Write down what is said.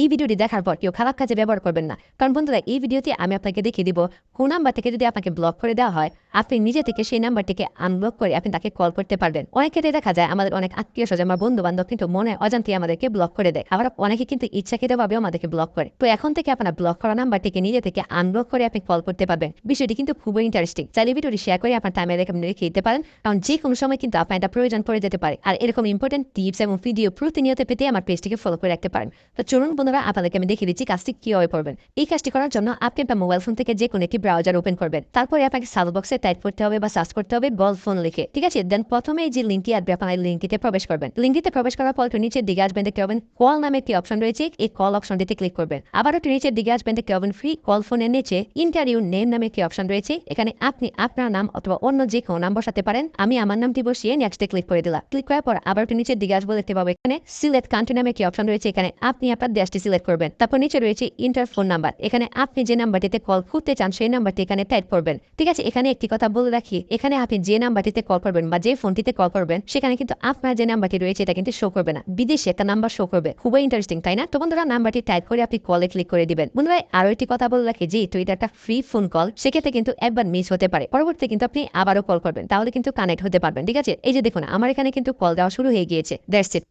এই ভিডিওটি দেখার পর কেউ খারাপ কাজে ব্যবহার করবেন না। কারণ বন্ধুরা, এই ভিডিওতে আমি আপনাকে দেখিয়ে দিব, কোন নাম্বার থেকে যদি আপনাকে ব্লক করে দেওয়া হয়, আপনি নিজে থেকে সেই নাম্বারটিকে আনব্লক করে আপনি তাকে কল করতে পারবেন। অনেক ক্ষেত্রে দেখা যায়, আমাদের অনেক আত্মীয় স্বজন বা বন্ধু বান্ধব কিন্তু মনে অজান্তে আমাদেরকে ব্লক করে দেয়। আবার অনেকে কিন্তু ইচ্ছাকৃতভাবেও আমাদেরকে ব্লক করে। তো এখন থেকে আপনার ব্লক করা নাম্বারটিকে নিজে থেকে আনব্লক করে আপনি কল করতে পারবেন। বিষয়টি কিন্তু খুবই ইন্টারেস্টিং চাইলে ভিডিওটি শেয়ার করে আপনার টাইমে রেখে আপনি রেখে দিতে পারেন, কারণ যে কোনো সময় কিন্তু আপনার এটা প্রয়োজন পড়ে যেতে পারে। আর এরকম ইম্পর্টেন্ট টিপস এবং ভিডিও প্রতিনিয়ত পেতে আমার পেজটিকে ফলো করে রাখতে পারেন। তো চলুন বন্ধুরা আপনাদেরকে আমি দেখিয়ে দিচ্ছি কাজটি কীভাবে করবেন। এই কাজটি করার জন্য আপনি আপনার মোবাইল ফোন থেকে যে কোনো একটি ব্রাউজার ওপেন করবেন। তারপরে আপনাকে সার্চ বক্সে টাইপ করতে হবে বা সার্চ করতে হবে বল ফোন লিখে। ঠিক আছে? দেন প্রথমে যে লিঙ্কটি আসবে আপনার লিঙ্কটিতে প্রবেশ করবেন। লিঙ্কটিতে প্রবেশ করার পর নিচের দিকে আসবেন, দেখতে পাবেন কল নামে একটি অপশন রয়েছে। এই কল অপশনটিতে ক্লিক করবেন। আবার একটু নিচের দিকে আসবেন, দেখতে পাবেন ফ্রি কল ফোনের নিচে ইন্টারভিউ নেম নামে একটি অপশন রয়েছে। এখানে আপনি আপনার নাম অথবা অন্য যে কোনো নাম বসাতে পারেন। আমি আমার নামটি বসিয়ে নেক্সটে ক্লিক করে দিলাম। ক্লিক করার পর আবার একটু নিচের দিকে আসব, দেখতে পাবো এখানে সিলেক্ট কান্ট্রি নামে একটি অপশন রয়েছে। এখানে আপনি আপনার সিলেক্ট করবেন। তারপর নিচে রয়েছে ইন্টার ফোন নাম্বার এখানে আপনি যে নাম্বারটিতে কল করতে চান, সেই নাম্বারটি এখানে টাইপ করবেন। ঠিক আছে, এখানে একটি কথা বলে রাখি, এখানে আপনি যে নাম্বারটিতে কল করবেন বা যে ফোনটিতে কল করবেন, সেখানে কিন্তু আপনার যে নাম্বারটি রয়েছে, এটা কিন্তু শো করবে না। বিদেশে একটা নাম্বার শো করবে। খুবই ইন্টারেস্টিং তাই না? তো বন্ধুরা নাম্বারটি টাইপ করে আপনি কলে ক্লিক করে দিবেন। বন্ধুরা, আরও একটি কথা বলে রাখি, যে এটা একটা ফ্রি ফোন কল সেক্ষেত্রে কিন্তু একবার মিস হতে পারে। পরবর্তীতে কিন্তু আপনি আবারও কল করবেন, তাহলে কিন্তু কানেক্ট হতে পারবেন। ঠিক আছে, এই যে দেখুন, আমার এখানে কিন্তু কল দেওয়া শুরু হয়ে গিয়েছে। That's it